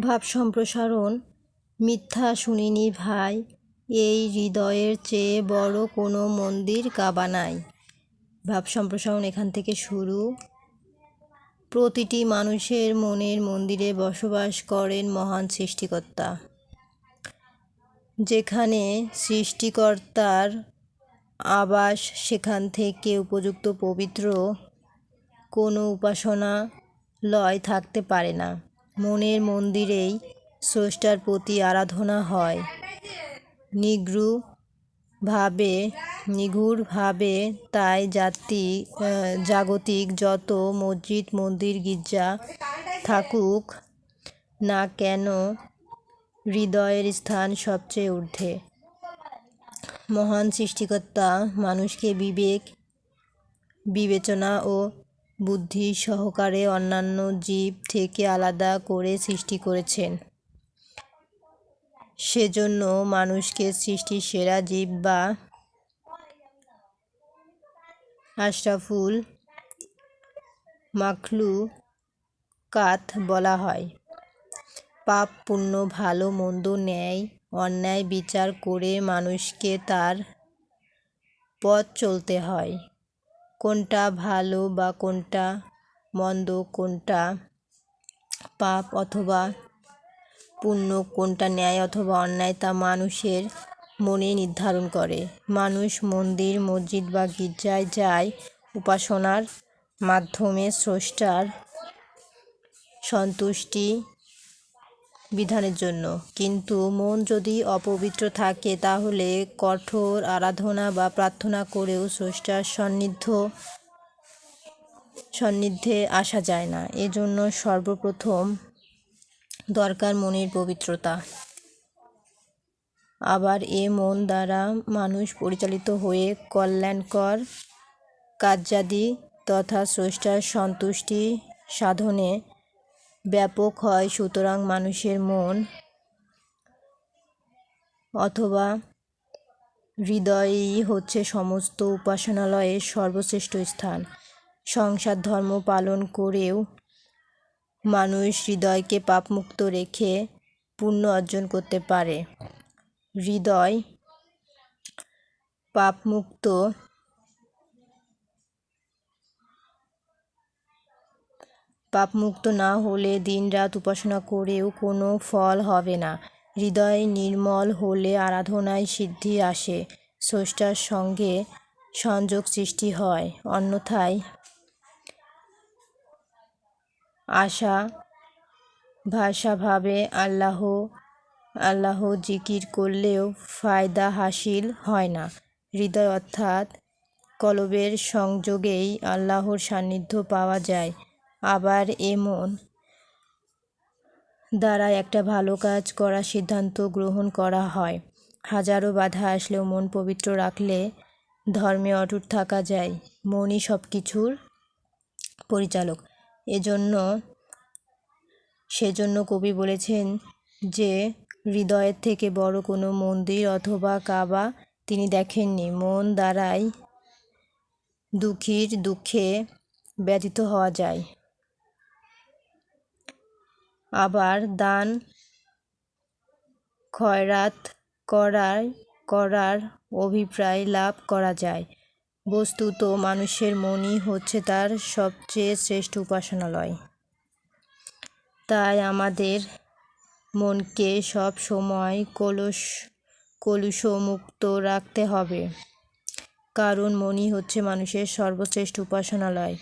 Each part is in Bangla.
ভাব সম্প্রসারণ, মিথ্যা শুনিনি ভাই, এই হৃদয়ের চেয়ে বড় কোনো মন্দির কাবা নাই। ভাব সম্প্রসারণ এখান থেকে শুরু। প্রতিটি মানুষের মনের মন্দিরে বসবাস করেন মহান সৃষ্টিকর্তা। যেখানে সৃষ্টিকর্তার আবাস, সেখান থেকে উপযুক্ত পবিত্র কোনো উপাসনালয় থাকতে পারে না। মনের মন্দিরেই স্রষ্টার প্রতি আরাধনা হয়। নিগ্রুভাবে, নিগুড়ভাবে তাই জাতি জাগতিক যত মসজিদ, মন্দির, গির্জা থাকুক না কেন হৃদয়ের স্থান সবচেয়ে ঊর্ধ্বে। মহান সৃষ্টিকর্তা মানুষকে বিবেক, বিবেচনা ও বুদ্ধি সহকারে অন্যান্য জীব থেকে আলাদা করে সৃষ্টি করেছেন। সেজন্য মানুষকে সৃষ্টির সেরা জীব বা আশরাফুল মাখলুকাত বলা হয়। পাপ পুণ্য, ভালো মন্দ, ন্যায়, অন্যায় বিচার করে মানুষকে তার পথ চলতে হয়। কোনটা ভালো বা কোনটা মন্দ, কোনটা পাপ অথবা পুণ্য, কোনটা ন্যায় অথবা অন্যায়, তা মানুষের মনে নির্ধারণ করে। মানুষ মন্দির, মসজিদ বা গির্জায় যায় উপাসনার মাধ্যমে স্রষ্টার সন্তুষ্টি বিধানের জন্য। কিন্তু মন যদি অপবিত্র থাকে, তাহলে কঠোর আরাধনা বা প্রার্থনা করেও স্রষ্টার সান্নিধ্য, সান্নিধ্যে আসা যায় না। এজন্য সর্বপ্রথম দরকার মনের পবিত্রতা। আবার এ মন দ্বারা মানুষ পরিচালিত হয়ে কল্যাণকর কার্যাদি তথা স্রষ্টার সন্তুষ্টি সাধনে ব্যাপক হয় সুতরাং মানুষের মন অথবা হৃদয়ই হচ্ছে সমস্ত উপাসনালয়ের সর্বশ্রেষ্ঠ স্থান। সংসার ধর্ম পালন করেও মানুষ হৃদয়কে পাপমুক্ত রেখে পুণ্য অর্জন করতে পারে। হৃদয় পাপমুক্ত পাপমুক্ত না হলে দিনরাত উপাসনা করেও কোনো ফল হবে না। হৃদয় নির্মল হলে আরাধনায় সিদ্ধি আসে। স্রষ্টার সঙ্গে সংযোগ সৃষ্টি হয়। অন্যথায় আশা ভাষাভাবে আল্লাহ আল্লাহ জিকির করলেও ফায়দা হাসিল হয় না। হৃদয় অর্থাৎ কলবের সংযোগেই আল্লাহর সান্নিধ্য পাওয়া যায়। আবার এমন দ্বারা একটা ভালো কাজ করার সিদ্ধান্ত গ্রহণ করা হয়। হাজারো বাধা আসলেও মন পবিত্র রাখলে ধর্মে অটুট থাকা যায়, মনই সব কিছুর পরিচালক। এজন্য, সেজন্য কবি বলেছেন যে, হৃদয়ের থেকে বড় কোনো মন্দির অথবা কাবা তিনি দেখেননি। মন দ্বারাই দুঃখীর দুঃখে ব্যতীত হওয়া যায়। আবার দান খয়রাত করার করার অভিপ্রায় লাভ করা যায়। বস্তুত মানুষের মনই হচ্ছে তার সবচেয়ে শ্রেষ্ঠ উপাসনালয়। তাই আমাদের মনকে সব সময় কলুষ কলুষমুক্ত রাখতে হবে। কারণ মনই হচ্ছে মানুষের সর্বশ্রেষ্ঠ উপাসনালয়।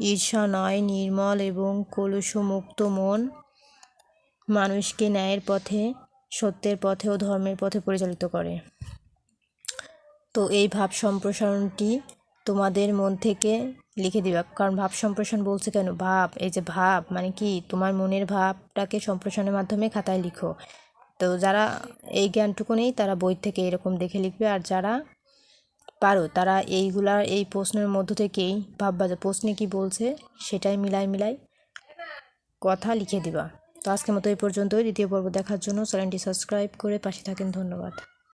ঈর্ষা নয়, নির্মল এবং কলুষমুক্ত মন মানুষকে ন্যায়ের পথে, সত্যের পথে ও ধর্মের পথে পরিচালিত করে। তো এই ভাব সম্প্রসারণটি তোমাদের মন থেকে লিখে দিবা। কারণ ভাব সম্প্রসারণ বলছে কেন? ভাব, এই যে ভাব মানে কি? তোমার মনের ভাবটাকে সম্প্রসারণের মাধ্যমে খাতায় লিখো। তো যারা এই জ্ঞানটুকু নেই, তারা বই থেকে এরকম দেখে লিখবে। আর যারা পারো, তারা এইগুলার এই প্রশ্নের মধ্য থেকেই ভাববা যে প্রশ্নে কী বলছে? সেটাই মিলাই মিলাই কথা লিখে দিবা। তো আজকের মতো এই পর্যন্তই। দ্বিতীয় পর্ব দেখার জন্য চ্যানেলটি সাবস্ক্রাইব করে পাশে থাকেন। ধন্যবাদ।